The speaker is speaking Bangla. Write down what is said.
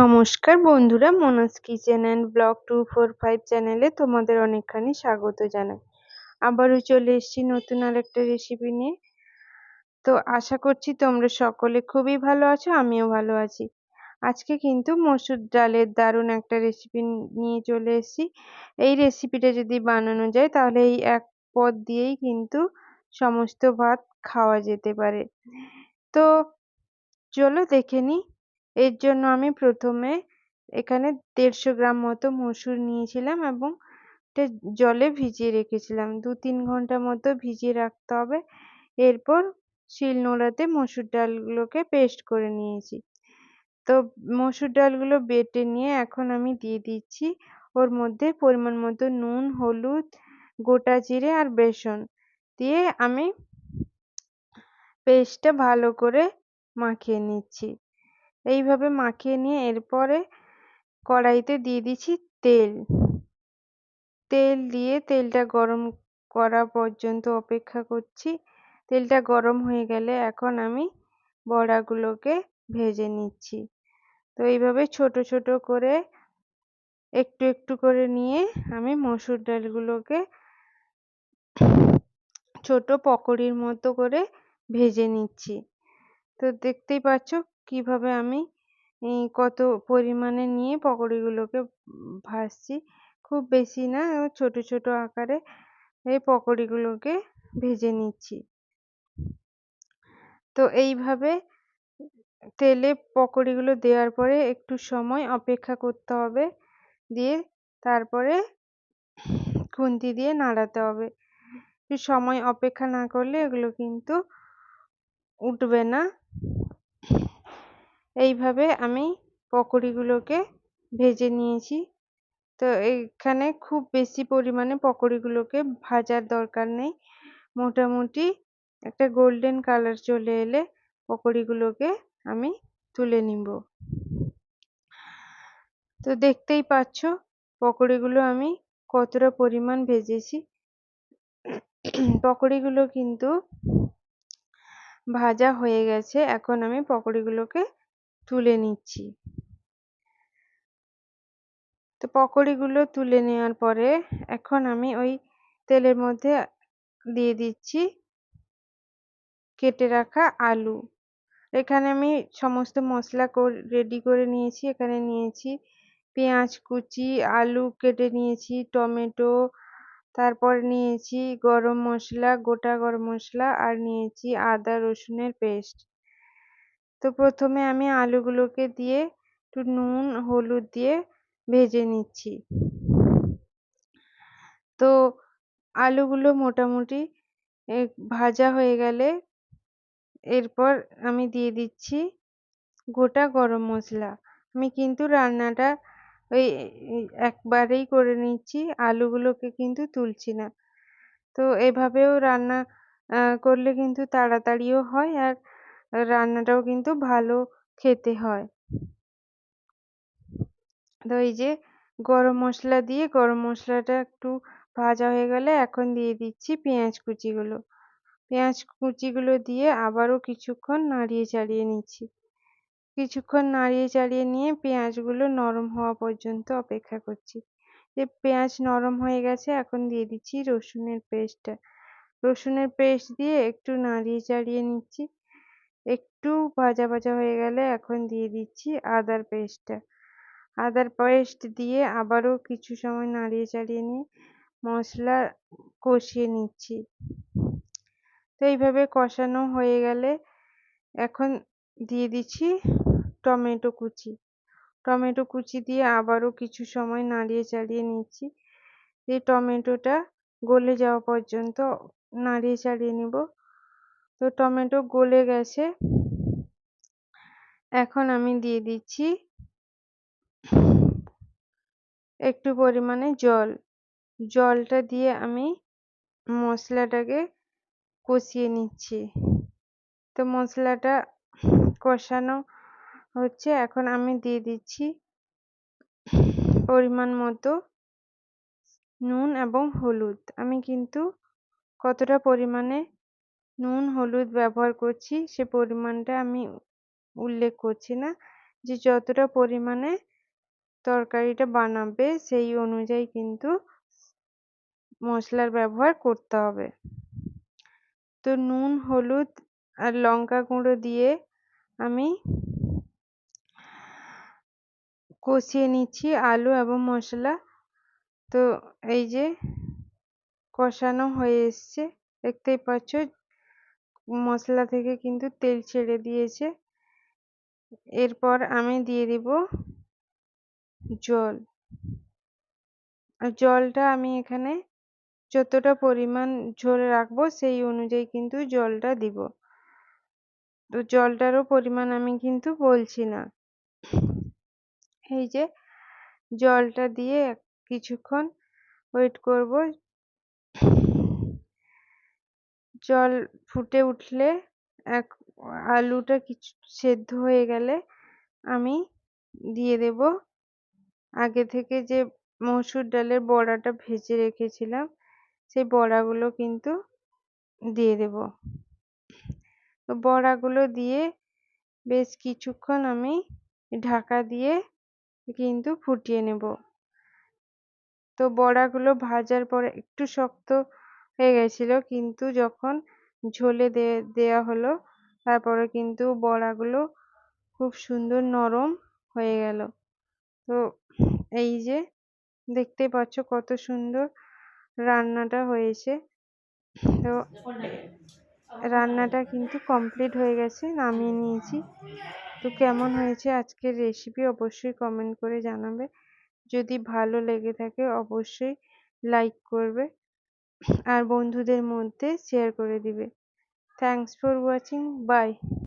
নমস্কার বন্ধুরা, Manoj kitchen and blog two four five চ্যানেলে তোমাদের অনেকখানি স্বাগত জানাই। আবারও চলে এসেছি নতুন আর একটা রেসিপি নিয়ে। তো আশা করছি তোমরা সকলে খুবই ভালো আছো, আমিও ভালো আছি। আজকে কিন্তু মসুর ডালের দারুণ একটা রেসিপি নিয়ে চলে এসেছি। এই রেসিপিটা যদি বানানো যায়, তাহলে এই এক পদ দিয়েই কিন্তু সমস্ত ভাত খাওয়া যেতে পারে। তো চলো দেখে নিই এর জন্য আমি প্রথমে এখানে দেড়শো গ্রাম মতো মসুর নিয়েছিলাম এবং এটা জলে ভিজিয়ে রেখেছিলাম। দু তিন ঘণ্টা মতো ভিজিয়ে রাখতে হবে। এরপর শিল নোড়াতে মসুর ডালগুলোকে পেস্ট করে নিয়েছি। তো মসুর ডালগুলো বেটে নিয়ে এখন আমি দিয়ে দিচ্ছি। ওর মধ্যে পরিমাণ মতো নুন, হলুদ, গোটা জিরে আর বেসন দিয়ে আমি পেস্টটা ভালো করে মাখিয়ে নিচ্ছি। এইভাবে মাখিয়ে নিয়ে এরপরে কড়াইতে দিয়ে দিচ্ছি তেল। তেল দিয়ে তেলটা গরম করা পর্যন্ত অপেক্ষা করছি। তেলটা গরম হয়ে গেলে এখন আমি বড়াগুলোকে ভেজে নিচ্ছি। তো এইভাবে ছোট ছোট করে একটু একটু করে নিয়ে আমি মসুর ডালগুলোকে ছোট পকোড়ির মতো করে ভেজে নিচ্ছি। তো দেখতেই পাচ্ছ কীভাবে আমি কত পরিমাণে নিয়ে পকোড়িগুলোকে ভাজছি। খুব বেশি না, ছোট ছোট আকারে এই পকোড়িগুলোকে ভেজে নিচ্ছি। তো এইভাবে তেলে পকোড়িগুলো দেওয়ার পরে একটু সময় অপেক্ষা করতে হবে। দিয়ে তারপরে খুন্তি দিয়ে নাড়াতে হবে। একটু সময় অপেক্ষা না করলে এগুলো কিন্তু উঠবে না। এইভাবে আমি পকোড়িগুলোকে ভেজে নিয়েছি। তো এইখানে খুব বেশি পরিমাণে পকোড়িগুলোকে ভাজার দরকার নেই। মোটামুটি একটা গোল্ডেন কালার চলে এলে পকোড়িগুলোকে আমি তুলে নিব। তো দেখতেই পাচ্ছ পকোড়িগুলো আমি কতটা পরিমাণ ভেজেছি। পকোড়িগুলো কিন্তু ভাজা হয়ে গেছে। এখন আমি পকোড়িগুলোকে তুলে নিচ্ছি। তো পকোড়িগুলো তুলে নেওয়ার পরে এখন আমি ওই তেলের মধ্যে দিয়ে দিচ্ছি কেটে রাখা আলু। এখানে আমি সমস্ত মশলা রেডি করে নিয়েছি। এখানে নিয়েছি পেঁয়াজ কুচি, আলু কেটে নিয়েছি, টমেটো, তারপর নিয়েছি গরম মশলা, গোটা গরম মশলা, আর নিয়েছি আদা রসুনের পেস্ট। তো প্রথমে আমি আলুগুলোকে দিয়ে একটু নুন, হলুদ দিয়ে ভেজে নিচ্ছি। তো আলুগুলো মোটামুটি ভাজা হয়ে গেলে এরপর আমি দিয়ে দিচ্ছি গোটা গরম মশলা। আমি কিন্তু রান্নাটা ওই একবারেই করে নিচ্ছি, আলুগুলোকে কিন্তু তুলছি না। তো এভাবেও রান্না করলে কিন্তু তাড়াতাড়িও হয় আর রান্নাটাও কিন্তু ভালো খেতে হয়। তো এই যে গরম মশলা দিয়ে, গরম মশলাটা একটু ভাজা হয়ে গেলে এখন দিয়ে দিচ্ছি পেঁয়াজ কুচিগুলো। পেঁয়াজ কুচিগুলো দিয়ে আবারও কিছুক্ষণ নাড়িয়ে চাড়িয়ে নিচ্ছি। কিছুক্ষণ নাড়িয়ে চাড়িয়ে নিয়ে পেঁয়াজগুলো নরম হওয়া পর্যন্ত অপেক্ষা করছি। যে পেঁয়াজ নরম হয়ে গেছে এখন দিয়ে দিচ্ছি রসুনের পেস্টটা। রসুনের পেস্ট দিয়ে একটু নাড়িয়ে চাড়িয়ে নিচ্ছি। একটু ভাজা ভাজা হয়ে গেলে এখন দিয়ে দিচ্ছি আদার পেস্টটা আদার পেস্ট দিয়ে আবারও কিছু সময় নাড়িয়ে, চাড়িয়ে নিয়ে মশলা কষিয়ে নিচ্ছি। তো এইভাবে কষানো হয়ে গেলে এখন দিয়ে দিচ্ছি টমেটো কুচি। টমেটো কুচি দিয়ে আবারও কিছু সময় নাড়িয়ে, চাড়িয়ে নিচ্ছি। এই টমেটোটা গলে যাওয়া পর্যন্ত নাড়িয়ে, চাড়িয়ে নেব। তো টমেটো গলে গেছে। এখন আমি দিয়ে দিচ্ছি একটু পরিমাণে জল। জলটা দিয়ে আমি মশলাটাকে কষিয়ে নিচ্ছি। তো মশলাটা কষানো হচ্ছে। এখন আমি দিয়ে দিচ্ছি পরিমাণ মতো নুন এবং হলুদ। আমি কিন্তু কতটা পরিমাণে নুন, হলুদ ব্যবহার করছি, সে পরিমাণটা আমি উল্লেখ করছি না। যে যতটা পরিমাণে তরকারিটা বানাবে, সেই অনুযায়ী কিন্তু মশলার ব্যবহার করতে হবে। তো নুন, হলুদ আর লঙ্কা গুঁড়ো দিয়ে আমি কষিয়ে নিচ্ছি আলু এবং মশলা। তো এই যে কষানো হয়ে এসছে, দেখতেই পাচ্ছ মশলা থেকে কিন্তু তেল ছেড়ে দিয়েছে। এরপর আমি দিয়ে দিব জল। জলটা আমি এখানে যতটা পরিমাণ ঝোল রাখব সেই অনুযায়ী কিন্তু জলটা দিব। তো জলটারও পরিমাণ আমি কিন্তু বলছি না। এই যে জলটা দিয়ে কিছুক্ষণ ওয়েট করব। জল ফুটে উঠলে এক আলুটা কিছু সেদ্ধ হয়ে গেলে আমি দিয়ে দেব। আগে থেকে যে মসুর ডালের বড়াটা ভেজে রেখেছিলাম, সেই বড়াগুলো কিন্তু দিয়ে দেব। বড়াগুলো দিয়ে বেশ কিছুক্ষণ আমি ঢাকা দিয়ে কিন্তু ফুটিয়ে নেব। তো বড়াগুলো ভাজার পরে একটু শক্ত হয়ে গেছিল। কিন্তু যখন ঝোলে দে দেওয়া হলো, তারপরে কিন্তু বড়াগুলো খুব সুন্দর নরম হয়ে গেল। তো এই যে দেখতে পাচ্ছ কত সুন্দর রান্নাটা হয়েছে। তো রান্নাটা কিন্তু কমপ্লিট হয়ে গেছে, নামিয়ে নিয়েছি। তো কেমন হয়েছে আজকের রেসিপি অবশ্যই কমেন্ট করে জানাবে। যদি ভালো লেগে থাকে অবশ্যই লাইক করবে। আর বন্ধুদের মধ্যে শেয়ার করে দিবে। Thanks for watching by